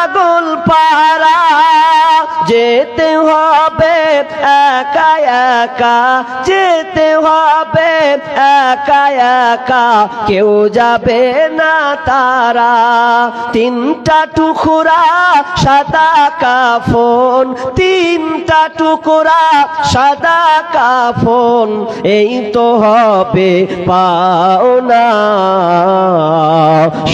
পাগল পারা যেতে হবে একা একা, যেতে হবে একা একা। কেউ যাবে না তারা, তিনটা টুকরা সাদা কাফন, তিনটা টুকরা সাদা কাফন, এই তো হবে পাওনা।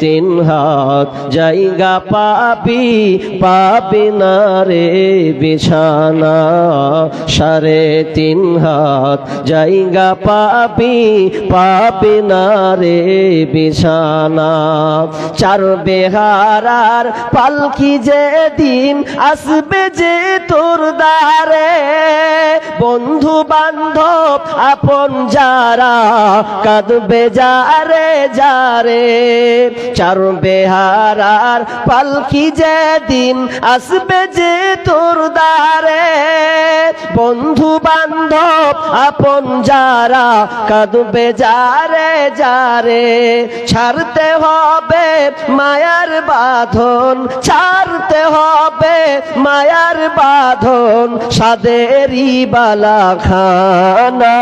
তিন হাত, জায়গা পাবি পাবি না রে বিছানা। সাড়ে তিন হাত, জায়গা পাবি পাবি না রে বিছানা। চার বেহারার পালকি যে দিন আসবে যে তোর দ্বারে, বন্ধু বান্ধব আপন যারা কাঁদবে যারে যারে। চার বেহারার পালকি যে দিন আসবে যে তোর দ্বারে। বন্ধু বান্ধব, আপন যারা কাঁদবে যারে যারে, ছাড়তে হবে মায়ার বাঁধন, ছাড়তে হবে মায়ার বাঁধন, সাদেরই বালা খানা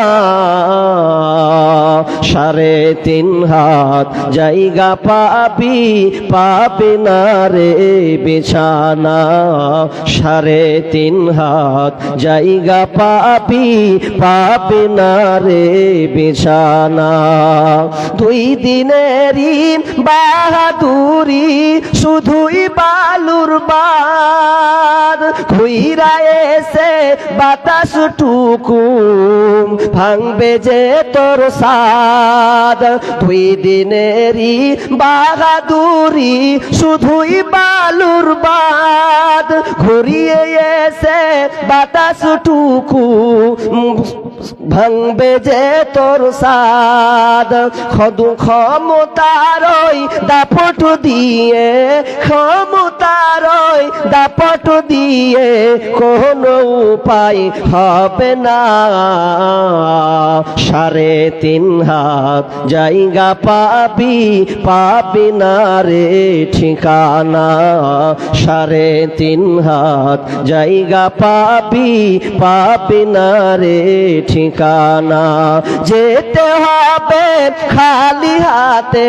সাড়ে তিন হাত জায়গা পাবি পাবি না রে বিছানা, সাড়ে তিন হাত জায়গা পাপি পাবি না রে বিছানা। দুই দিনেরই বাহাদুরি শুধুই বালুর বাদ ঘুইরা এসে বাতাস টুকু ভাঙবে যে তোর সাদ। দুই দিনেরই বাহাদুরি শুধুই বালুর বাদ ঘুরিয়ে এসে বাতাস টুকু ভাঙবে যে তোর সাদ। খদু ক্ষমতারই দাপট দিয়ে, ক্ষমতারই দাপট দিয়ে কোনো উপায় হবে না। সাড়ে তিন হাত জায়গা পাবি পাবি না রে ঠিকানা। সাড়ে তিন হাত জায়গা পাবি পাবি না রে ঠিকানা। যেতে হবে খালি হাতে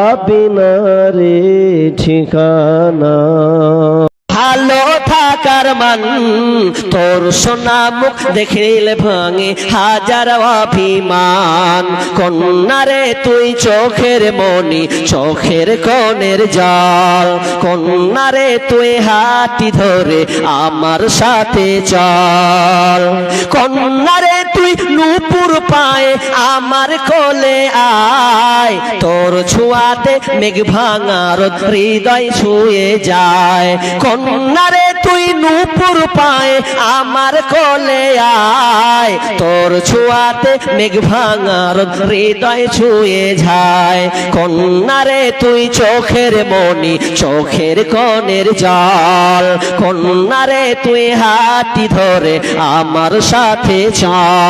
পাবি ঠিকানা। ভালো থাকার মান, তোর সোনা মুখ দেখিলে ভাঙে, হাজার অভিমান। কন্যারে, তুই চোখের মনি চোখের কনের জল। কন্যারে, তুই হাতি ধরে আমার সাথে চল। কন্যারে তুই নুপুর পায়ে আমার কোলে আয়। তোর ছুয়াতে মেঘ ভাঙার হৃদয় ছুঁয়ে যায়। কন্যারে, তুই নুপুর পায়ে আমার কোলে আয়। তোর ছুয়াতে মেঘ ভাঙার হৃদয় ছুঁয়ে যায়। কন্যারে, তুই চোখের মনি চোখের কনের জল। কন্যারে, তুই হাতি ধরে আমার সাথে চল।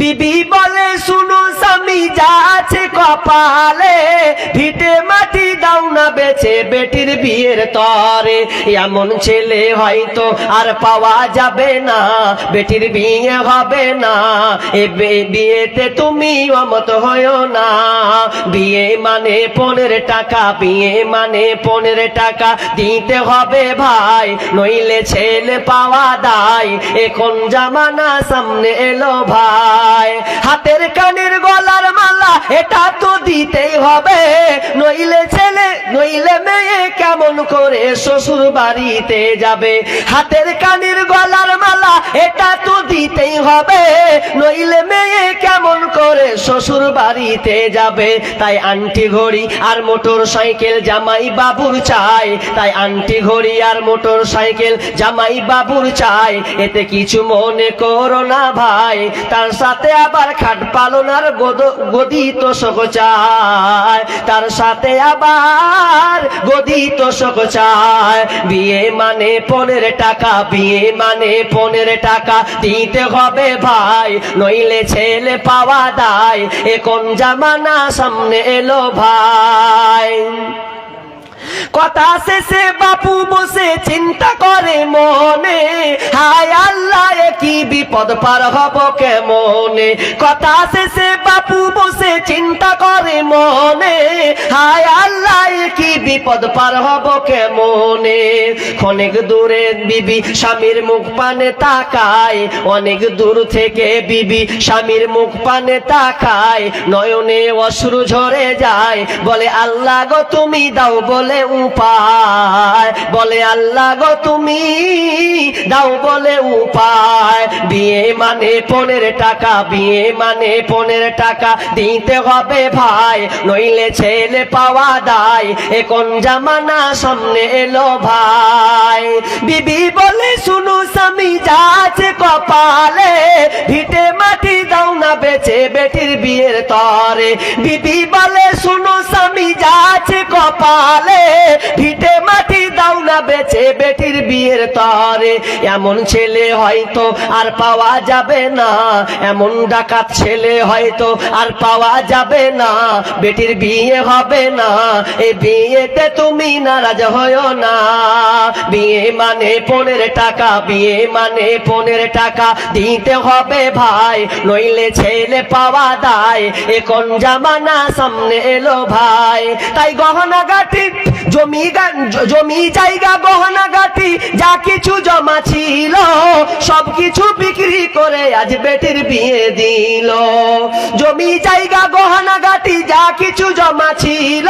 বিবি বলে, শুনো স্বামী, যা আছে কপালে, ভিটে মাটি দাও না বেছে বেটির বিয়ের তরে। এমন ছেলে হয়তো আর পাওয়া যাবে না, বেটির বিয়ে হবে না। এ বিয়েতে তুমি অমত হয়েও না। বিয়ে মানে পনেরো টাকা, বিয়ে মানে পনেরো টাকা দিতে হবে ভাই, নইলে ছেলে পাওয়া দায়। এখন জামানা সামনে এলো ভাই। হাতের কানের গলার মালা, এটা তো দিতেই হবে। নইলে ছেলে, নইলে মেয়ে কেমন করে শ্বশুর বাড়িতে যাবে? হাতের কানের গলার মালা, এটা তো দিতেই হবে। নইলে মেয়ে কেমন করে শ্বশুর বাড়িতে যাবে? তাই আন্টি ঘড়ি আর মোটর সাইকেল জামাই বাবুর চাই। তাই আন্টি ঘড়ি আর মোটর সাইকেল জামাই বাবুর চাই। এতে কিছু মনে করো না ভাই, তার সাথে আবার খাট পালনার গদি তোষক চায়। তার সাথে আবার গদি তোষক চায়। বিয়ে মানে পনেরো টাকা, বিয়ে মানে পনেরো টাকা দিতে হবে ভাই, নইলে ছেলে পাওয়া দায়। এখন জামানা সামনে এলো ভাই? কথা শেষে বাপু বসে চিন্তা করে মনে। হায় আল্লাহ কি বিপদ পার হব কেমনে? কথা শেষে বাপু বসে চিন্তা করে মনে। হায় আল্লাহ কি বিপদ পার হব কেমনে? অনেক দূরে বিবি স্বামীর মুখ পানে তাকায়। অনেক দূর থেকে বিবি স্বামীর মুখ পানে তাকায়। নয়নে অশ্রু ঝরে যায়। বলে, আল্লাহ গো, তুমি দাও বলে উপায়। বলে, আল্লাহ গো, তুমি দাও বলে উপায়। বিয়ে মানে পনেরো টাকা, বিয়ে মানে পনেরো টাকা। দিতে হবে ভাই, নইলে ছেলে পাওয়া দায়। এখন জামানা? সামনে এলো ভাই। বিবি বলে, শুনু স্বামী, যা আছে কপালে। ভিটে মাটি দাও না, বেচে বেটির বিয়ের তরে। বিবি বলে, শুনু স্বামী, যা আছে কপালে। ভিটে মাটি দাও বেচে বেটির বিয়ের তরে। এমন ছেলে হয়তো আর পাওয়া যাবে না। এমন ডাকাত ছেলে হয়তো আর পাওয়া যাবে না। বেটির বিয়ে হবে না। বিয়েতে তুমি নারাজ না। বিয়ে মানে পনেরো টাকা, বিয়ে মানে পনেরো টাকা দিতে হবে ভাই। নইলে ছেলে পাওয়া দায়। এখন জামানা সামনে এলো ভাই। তাই গহনা গাটি জমি জমি জায়গা গহনা গাটি যা কিছু জমা ছিল, সব কিছু বিক্রি করে আজ বেটির বিয়ে দিল। জমি জায়গা গহনা গাটি যা কিছু জমা ছিল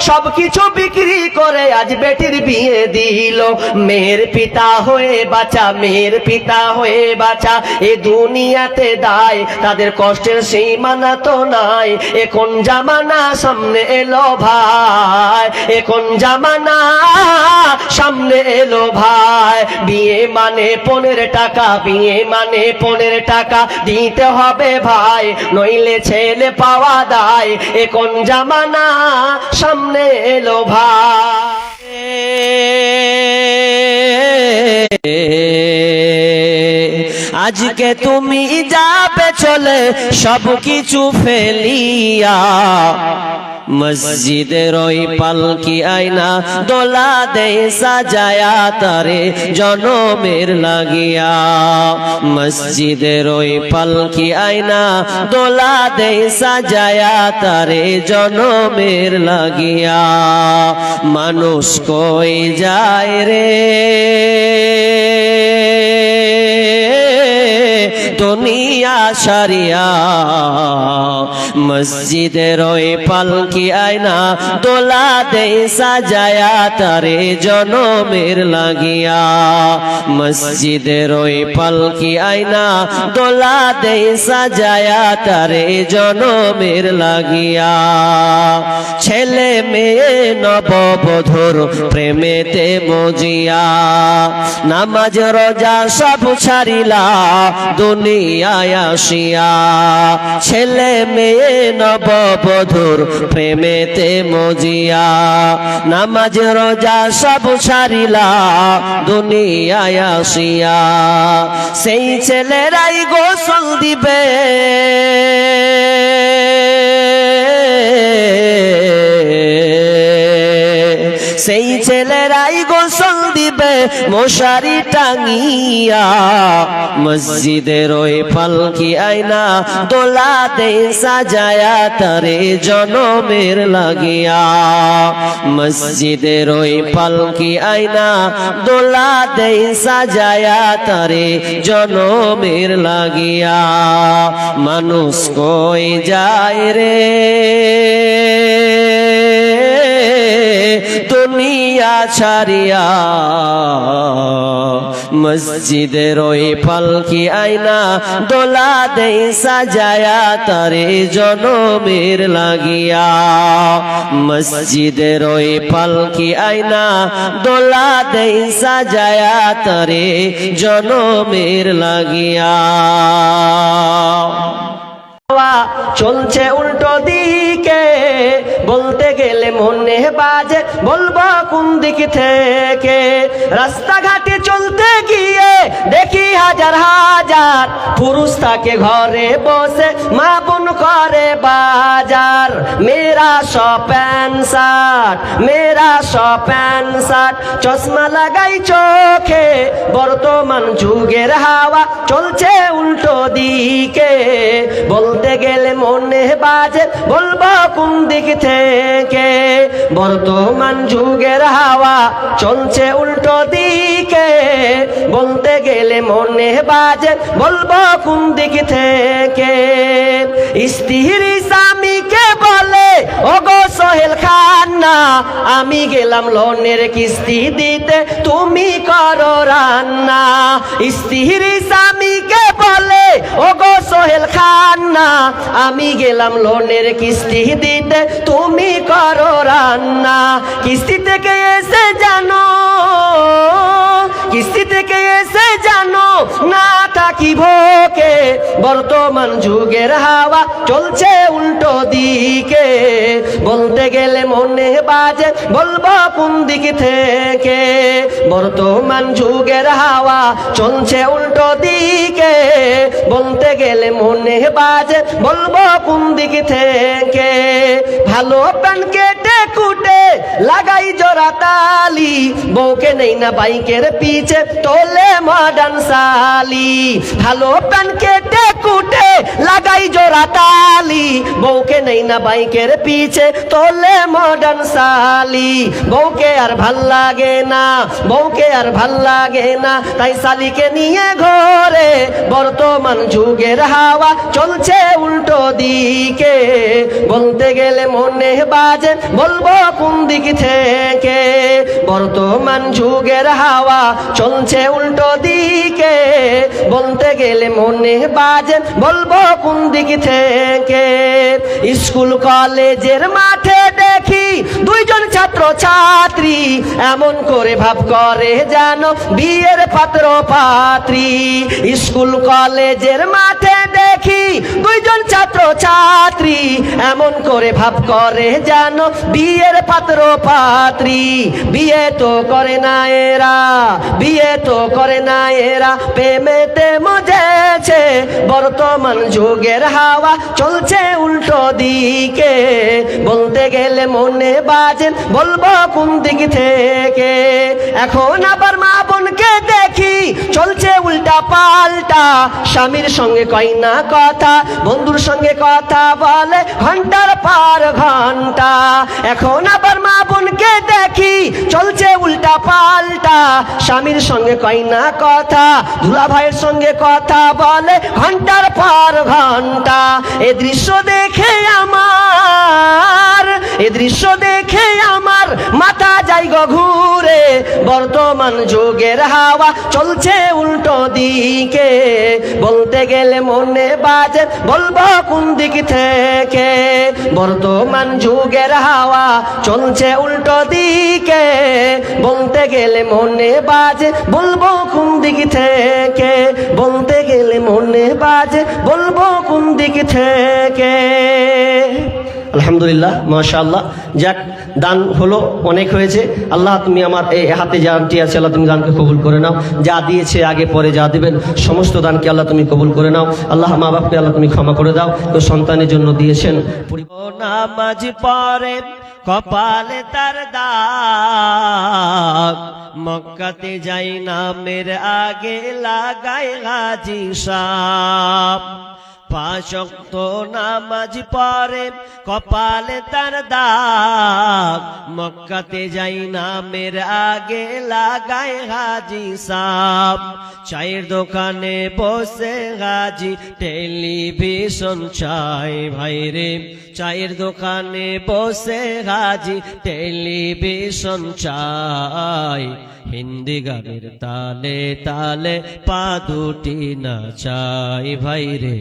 সব কিছু বিক্রি করে আজ বেটির বিয়ে দিল। মেয়ের পিতা হয়ে বাঁচা, মেয়ের পিতা হয়ে বাঁচা। এ দুনিয়াতে দায়, তাদের কষ্টের সীমানা তো নাই। এখন জামানা সামনে এলো ভাই? এখন জামানা সামনে এলো ভাই? বিয়ে মানে পনেরো টাকা, বিয়ে মানে পনেরো টাকা। দিতে হবে ভাই, নইলে ছেলে পাওয়া দায়। এখন জামানা সামনে এলো ভাই। আজকে তুমি যাবে চলে সব কিছু ফেলিয়া। মসজিদের ওই পালকি আয়না দোলা দে সাজায়া তারে জনমের লাগিয়া মসজিদের ওই পালকি আয়না দোলা দে সাজায়া তারে জনমের লাগিয়া মানুষ কই যায় রে দুনিয়া দুনিয়া সারিয়া। মসজিদের ওই পালকি আয়না, দোলা দে সাজায়া, তারে জনমের লাগিয়া। মসজিদের ওই পালকি আয়না, দোলা দে সাজায়া, তারে জনমের লাগিয়া। ছেলে মেয়ে নববধূর প্রেমেতে মজিয়া। নামাজ, রোজা সব ছাড়িলা দুনিয়ায় আসিয়া ছেলে মেয়ে নববধুর প্রেমেতে মজিয়া। নামাজ, রোজা সব সারিলা দুনিয়ায় আসিয়া। সেই ছেলেরাই গোসল দিবে। সেই ছেলেরাই গোসল দিবে, মশারি টাঙিয়া। মসজিদের ওই পালকি আয়না দোলা দে সাজায়া তারে জনমের লাগিয়া। মসজিদের ওই পালকি আয়না দোলা দে সাজায়া তারে জনমের লাগিয়া। মানুষ কই যায় রে? দুনিয়া ছাড়িয়া মসজিদের ওই পালকি আয়না? দোলা দে সাজায়া তারে জনমের লাগিয়া। মসজিদের ওই পালকি আয়না? দোলা দে সাজায়া তারে জনমের লাগিয়া। চলছে উল্টো দিকে বলতে গেলে মনে বাজে, বলব কোন দিক থেকে? রাস্তাঘাটে চলতে গিয়ে দেখি হাজার হাজার পুরুষ থাকে ঘরে বসে, মা বোন করে বাজার। মেরা সব প্যান্ট শার্ট মেরা সব প্যান্ট শার্ট চশমা লাগাই চোখে, বর্তমান যুগের হাওয়া চলছে উল্টো দিকে। বলতে গেলে মনে বাজে, বলব কোন দিক থেকে বর্তমান যুগের হাওয়া চলছে উল্টো দিকে। বলতে গেলে মনে বাজে, বলব কোন দিক থেকে? স্ত্রী স্বামীকে ওগো সোহেল খান্না, আমি গেলাম লোনের কিস্তি দিতে, তুমি করো রান্না। স্ত্রী স্বামীকে বলে, ওগো সোহেল খান্না, আমি গেলাম লোনের কিস্তি দিতে, তুমি করো রান্না। কিস্তি থেকে এসে জানো কিস্তি থেকে এসে জানো, না থাকি ভোকে বর্তমান যুগের হাওয়া চলছে উল্টো দিকে। বলতে গেলে মনে বাজে, বলব কোন দিক থেকে? বর্তমান যুগের হাওয়া চলছে উল্টো দিকে। বলতে গেলে মনে বাজে, বলব কোন দিক থেকে? ভালো প্যান কেটে কুটে লাগাই জোড়া তালি। বউকে নেই না বাইকের পিছে, তোলে মডার্ন সালি ভালো প্যান কেটে কুটে লাগাই জোড়া তালি। বউকে নেই না বাইকের পিছে, তোলে মডার্ন সালি বউকে আর ভালো লাগে না, বউকে আর ভালো লাগে না। তাই সালিকে নিয়ে ঘরে বর্তমান যুগের হাওয়া চলছে উল্টো দিকে। বলতে গেলে মনে বাজে কোন দিক থেকে? বর্তমান যুগের হাওয়া চলছে উল্টো দিকে। বলতে গেলে মনে বাজে, বলব কোন দিক থেকে? স্কুল, কলেজের মাঠে দেখি দুইজন ছাত্র ছাত্রী এমন করে ভাব করে জানো বিয়ের পাত্র পাত্রী স্কুল, কলেজের মাঠে দেখি দুইজন ছাত্র ছাত্রী এমন করে ভাব করে জানো বিয়ের পাত্র পাত্রী, বিয়ে তো করে না এরা, বিয়ে তো করে না এরা। প্রেমেতে মজেছে বর্তমান যুগের হাওয়া, চলছে উল্টো দিকে। বলতে গেলে মনে বাজেন বলব কোন দিক থেকে? এখন আবার মা বোনকে দেখি, চলছে উল্টা পাল্টা। স্বামীর সঙ্গে কয় না কথা, বন্ধুর সঙ্গে কথা বলে, ঘণ্টার পার ঘণ্টা। এখন আবার মা বোনকে দেখি। চলছে উল্টা পাল্টা। স্বামীর সঙ্গে কয় না কথা দুলা ভাইয়ের সঙ্গে কথা বলে ঘণ্টার পর ঘণ্টা। এ দৃশ্য দেখে আমার এ দৃশ্য দেখে আমার মাথা যাই গো ঘুরে। বর্তমান যুগের হাওয়া চলছে উল্টো দিকে। বলতে গেলে মনে বাজে, বলব কোন দিক থেকে? বর্তমান যুগের হাওয়া চলছে উল্টো দিকে। বলতে গেলে মনে বাজে, বলব কোন দিক থেকে? বলতে গেলে মনে বাজে, বলব কোন দিক থেকে? আলহামদুলিল্লাহ, মাশাআল্লাহ। যাক, দান হলো, অনেক হয়েছে। আল্লাহ, তুমি আমার এই হাতে যা আংটি আছে, আল্লাহ, তুমি দানকে কবুল করে নাও। যা দিয়েছে, আগে পরে যা দেবেন, সমস্ত দানকে আল্লাহ, তুমি কবুল করে নাও। আল্লাহ মা বাপকে আল্লাহ, তুমি ক্ষমা করে দাও। তো সন্তানের জন্য দিয়েছেন। পরে কপালে তার দাগ। মক্কাতে যাই, নামের আগে লাগাই হাজি সাপ। পাঁচক্ত নামাজ পরে কপালে তার দাগ। মক্কাতে যাই নামের আগে লাগায় হাজি সাপ চায়ের দোকানে বসে হাজি, টেলিভিশন চাই ভাইরে। চায়ের দোকানে বসে হাজি টেলিভিশন চাই। হিন্দি গানের তালে তালে পা দুটি না চাই ভাই রে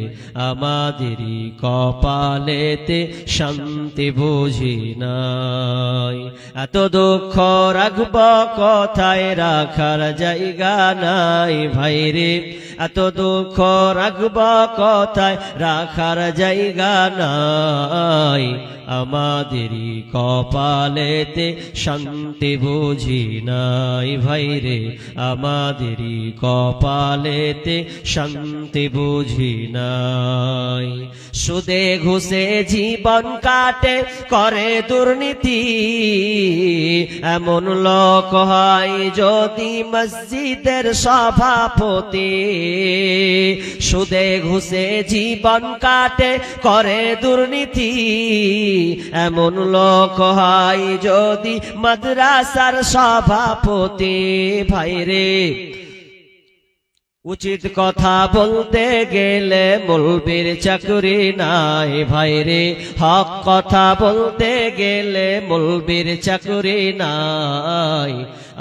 আমাদেরই কপালেতে শান্তি বুঝি নাই। এত দুঃখ রাখব কথায়? রাখার জায়গা নাই। ভাইরে এত দুঃখ রাখব কথায়? রাখার জায়গা নাই। আমাদেরই কপালেতে শান্তি বুঝি নাই। ভাইরে আমাদেরই কপালেতে শান্তি বুঝি নাই। সুদে ঘুষে জীবন কাটে, করে দুর্নীতি। এমন লোক হয় যদি মসজিদের সভাপতি। সুদে ঘুষে জীবন কাটে, করে দুর্নীতি। এমন লোক হয় যদি মাদ্রাসার সভাপতি। ভাইরে উচিত কথা বলতে গেলে মুলবির চাকরি নাই ভাইরে হক কথা বলতে গেলে মুলবির চাকরি নাই।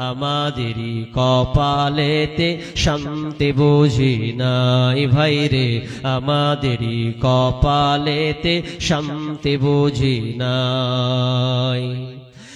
আমাদেরই কপালেতে শান্তি বুঝি নাই ভাইরে আমাদেরই কপালেতে শান্তি বুঝি নাই।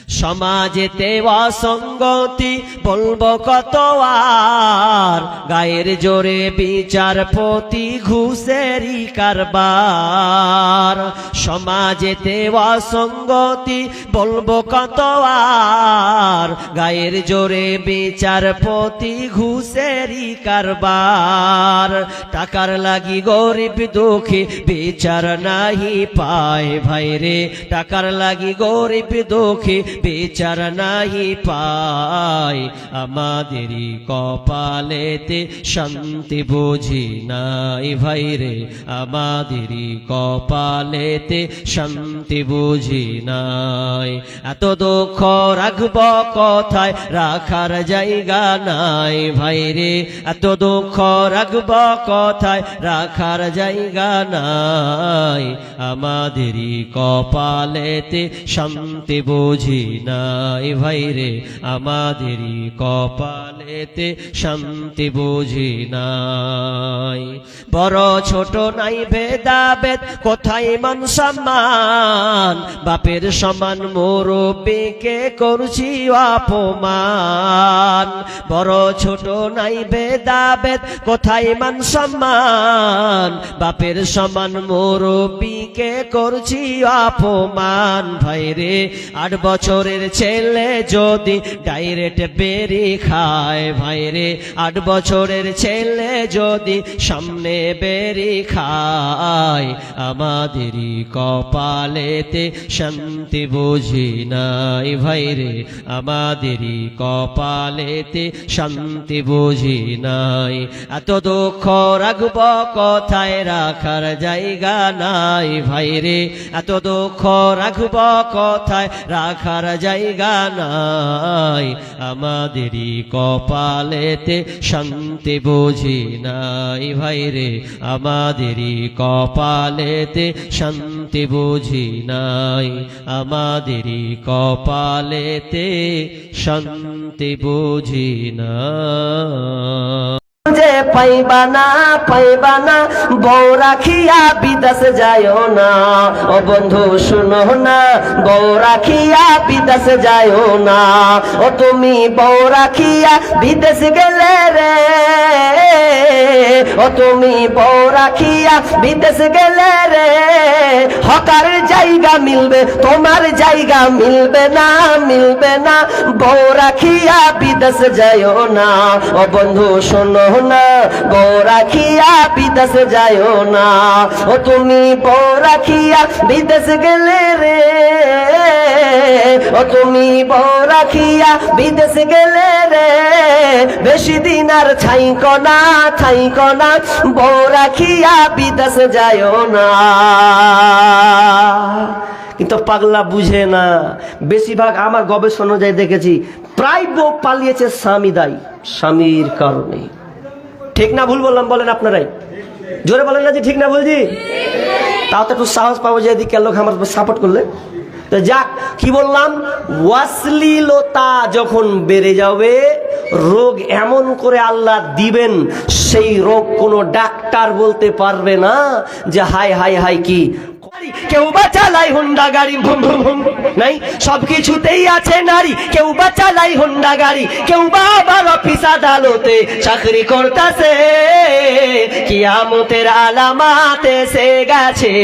সমাজেতে অসঙ্গতি বলব কত আর? গায়ের জোরে বিচারপতি ঘুষেরই কারবার। সমাজেতে অসঙ্গতি বলব কত আর? গায়ের জোরে বিচারপতি ঘুষেরই কারবার। টাকার লাগি গরিব দুঃখী বিচার নাহি পায় ভাইরে। টাকার লাগি গরিব দুঃখী বিচার নাহি পায়। আমাদেরই কপালেতে শান্তি বুঝি নাই ভাইরে আমাদেরই কপালেতে শান্তি বুঝি নাই। এত দুঃখ রাখব কথায়? রাখার জায়গা নাই ভাইরে এত দুঃখ রাখব কথায়? রাখার জায়গা নাই। আমাদেরই কপালেতে শান্তি বুঝি নাই ভাইরে আমাদেরই কপালেতে শান্তি বুঝি নাই। বড় ছোট নাই ভেদাভেদ, কোথায় মান সম্মান? বাপের সমান মুরব্বীকে করছি অপমান? বড় ছোট নাই ভেদাভেদ, কোথায় মান সম্মান? বাপের সমান মুরব্বীকে করছি অপমান? ভাইরে আট বছরের ছেলে যদি ডাইরেক্ট বেরি খায় ভাইরে আট বছরের ছেলে যদি সামনে বেরি খায়, আমাদেরই কপালেতে শান্তি বুঝি নাই ভাইরে আমাদেরই কপালেতে শান্তি বুঝি নাই। এত দুঃখ রাখব কথায়? রাখার জায়গা নাই ভাইরে এত দুঃখ রাখব কথায়? রাখার থাকার জায়গা নাই। আমাদেরই কপালেতে শান্তি বুঝি নাই। ভাই রে, আমাদেরই কপালেতে শান্তি বুঝি নাই। আমাদেরই কপালেতে শান্তি বুঝি না যে পাইবা না পাইবা না। বউ রাখিয়া যায়ও না। ও বন্ধু, শুনো না, বউ রাখিয়া না। ও তুমি বউ রাখিয়া বিদেশ গেলে রে। ও তুমি বউ রাখিয়া বিদেশ গেলে রে। হকার জায়গা মিলবে, তোমার জায়গা মিলবে না মিলবে না। বউ রাখিয়া বিদেশ না। ও বন্ধু, শোনো না। রাখিয়া বিদেশ যায়ও না। ও তুমি বউ রাখিয়া বিদেশ গেলে রে। ও তুমি বউ রাখিয়া বিদেশ গেলে রে। বেশি দিন আর ছাইক না ছাইক না বউ রাখিয়া বিদেশ যায়ও না। কিন্তু পাগলা বুঝে না, বেশিরভাগ আমার গবেষণা অনুযায়ী দেখেছি প্রায় বউ পালিয়েছে স্বামী দায়ী, স্বামীর কারণে ঠিক না ভুল বললাম, বলেন আপনারাই। জোরে বলেন না যে ঠিক না বলছি তাও তো একটু সাহস পাবো যে এদিকে লোক আমার সাপোর্ট করলে। তো যাক, কি বললাম? ওয়াসলিলতা যখন বেড়ে যাবে, রোগ এমন করে আল্লাহ দিবেন, সেই রোগ কোনো ডাক্তার বলতে পারবে না যে হাই হাই হাই কি কেউ বা চালাই গাড়ি, ভুম ভুম ভুম নাই আছে নারী। কেউ বা চালাই গাড়ি, কেউ বা আবার অফিস আদালতে চাকরি কিয়ামতের গেছে,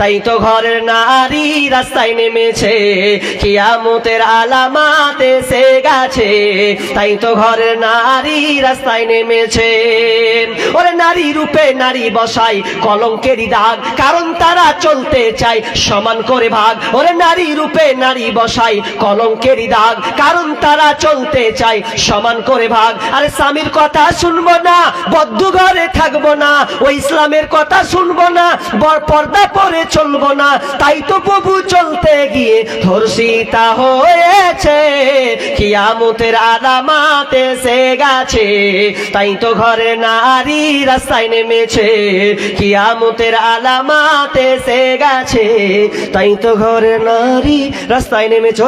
তাই তো ঘরের নারী রাস্তায় নেমেছে। কিয়ামতের আলামাত এসে গেছে, তাই তো ঘরের নারী রাস্তায় নেমেছে। ওরে নারী রূপে নারী বসাই কলঙ্কেরই দাগ, কারণ তারা চলতে চায় সমান করে ভাগ। ওরে নারী রূপে নারী বসাই, কলঙ্কেরই দাগ। কারণ তারা চলতে চায়, সমান করে ভাগ। আরে স্বামীর কথা শুনব না, বদ্ধ ঘরে থাকব না ও ইসলামের কথা শুনব না, বর পর্দা পরে চলবো না। তাই তো প্রভু চলতে গিয়ে ধর্ষিতা হয়েছে, কিয়ামতের আলামাত এসে গেছে। তাই তো ঘরে নারী রাস্তায় নেমেছে, কিয়ামতের আলামাত এসে গেছে তাই তো ঘরে নারী রাস্তায় নেমেছে